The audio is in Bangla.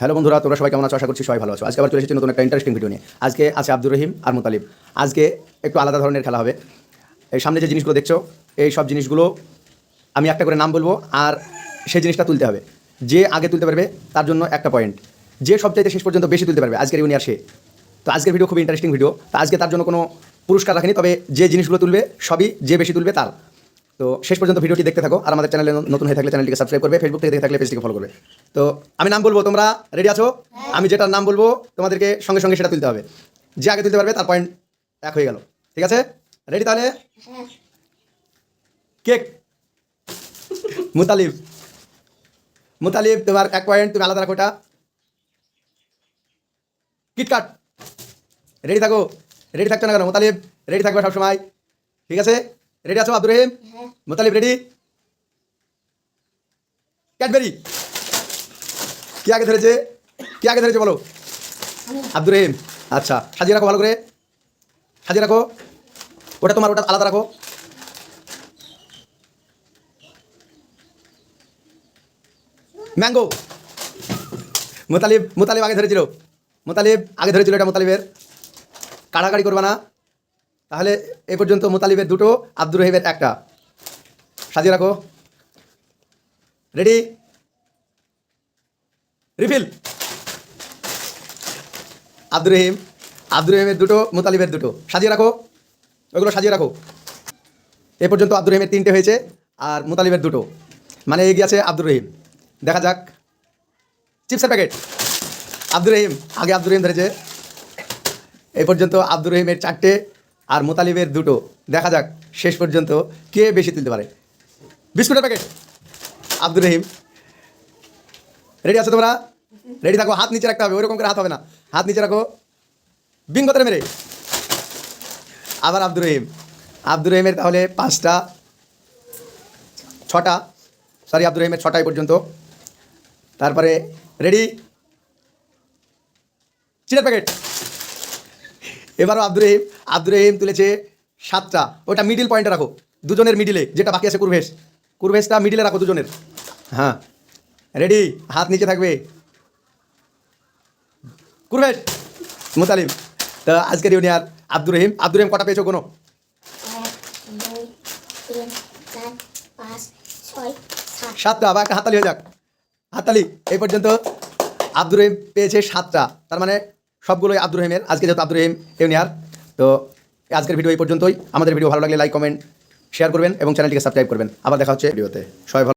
হ্যালো বন্ধুরা, তোমরা সবাই কেমন আছো? আশা করছি সবাই ভালো আছো। আজকে আবার চলে এসেছি নতুন একটা ইন্টারেস্টিং ভিডিও নিয়ে। আজকে আছে আব্দুর রহিম আর মুতালিব। আজকে একটু আলাদা ধরনের খেলা হবে। এই সামনে যে জিনিসগুলো দেখছ, এই সব জিনিসগুলো আমি একটা করে নাম বলব আর সেই জিনিসটা তুলতে হবে। যে আগে তুলতে পারবে, তার জন্য একটা পয়েন্ট যে সবচাইতে শেষ পর্যন্ত বেশি তুলতে পারবে, আজকের ইউনিয়ার সে। তো আজকের ভিডিও খুব ইন্টারেস্টিং ভিডিও তো আজকে তার জন্য কোনো পুরস্কার রাখেনি, তবে যে জিনিসগুলো তুলবে, সবই যে বেশি তুলবে, তার। তো শেষ পর্যন্ত ভিডিওটি দেখতে থাকো। আর আমাদের চ্যানেলে নতুন হয়ে থাকলে চ্যানেলটিকে সাবস্ক্রাইব করবে ফেসবুক থেকে দেখে থাকলে পেজটিকে ফলো করবে। তো আমি নাম বলব, তোমরা রেডি আছো? আমি যেটার নাম বলব, তোমাদেরকে সঙ্গে সঙ্গে সেটা তুলতে হবে। যে আগে তুলতে পারবে, তার পয়েন্ট এক হয়ে গেল। ঠিক আছে? রেডি তাহলে? কেক মুতালিব। মুতালিব, তোমার এক পয়েন্ট তুমি আলাদা রাখো ওটা কিটকাট রেডি থাকো? রেডি থাকছো না কেন? মুতালিব রেডি থাকবে সবসময়। ঠিক আছে? রেডি আছো, আব্দুর রহিম? মুতালিব রেডি ক্যাডবেরি কি আগে ধরেছে? কি আগে ধরেছে বলো? আব্দুর রহিম। আচ্ছা সাজিয়ে রাখো ভালো করে। সাজিয়ে রাখো। ওটা তোমার, ওটা আলাদা রাখো। ম্যাঙ্গো মোতালিব মোতালিব আগে ধরেছিল। মোতালিব আগে ধরেছিল এটা মোতালিবের। কাড়াকাড়ি করবা না। তাহলে এ পর্যন্ত মোতালিবের দুটো, আব্দুর রহিমের একটা। সাজিয়ে রাখো। রেডি রিফিল আব্দুর রহিম, আব্দুর রহিমের দুটো, মোতালিবের দুটো। সাজিয়ে রাখো। ওগুলো সাজিয়ে রাখো। এ পর্যন্ত আব্দুর রহিমের তিনটে হয়েছে আর মোতালিবের দুটো। মানে এগিয়ে আছে আব্দুর রহিম। দেখা যাক। চিপসের প্যাকেট। আব্দুর রহিম, আগে আব্দুর রহিম ধরেছে। এই পর্যন্ত আব্দুর রহিমের চারটে আর মোতালিবের দুটো। দেখা যাক শেষ পর্যন্ত কে বেশি তুলতে পারে। বিস্কুটের প্যাকেট আব্দুর রহিম। রেডি আছো তোমরা? রেডি থাকো, হাত নিচে রাখতে হবে ওইরকম করে হাত হবে না। হাত নিচে রাখো। বিঙ্গতের মেরে? আবার আব্দুর রহিম। আব্দুর রহিমের তাহলে পাঁচটা, ছটা। সরি আব্দুর রহিমের ছটা এই পর্যন্ত। তারপরে রেডি চিনের প্যাকেট এবারও আব্দুর রহিম আব্দুর রহিম তুলেছে সাতটা। ওটা মিডিল পয়েন্টে রাখো। দুজনের মিডিলে যেটা বাকি আছে কুরভেশ। কুরভেশটা মিডিলে রাখো দুজনের। হ্যাঁ। রেডি হাত নিচে থাকবে। কুরভেশ, মুতালিম। তা আজকের ইউনিয়ার আব্দুর রহিম। আব্দুর রহিম কটা পেয়েছ কোনো? সাতটা। বা একটা হাততালি হয়ে যাক। হাততালি। এই পর্যন্ত আব্দুর রহিম পেয়েছে সাতটা। তার মানে সবগুলোই আব্দুর রহিমের। আজকে যেহেতু আব্দুর রহিম ইউনিয়ার তো আজকের ভিডিও এই পর্যন্তই। আমাদের ভিডিও ভালো লাগলে লাইক কমেন্ট শেয়ার করবেন এবং চ্যানেলটিকে সাবস্ক্রাইব করবেন। আবার দেখা হচ্ছে ভিডিওতে। সবাই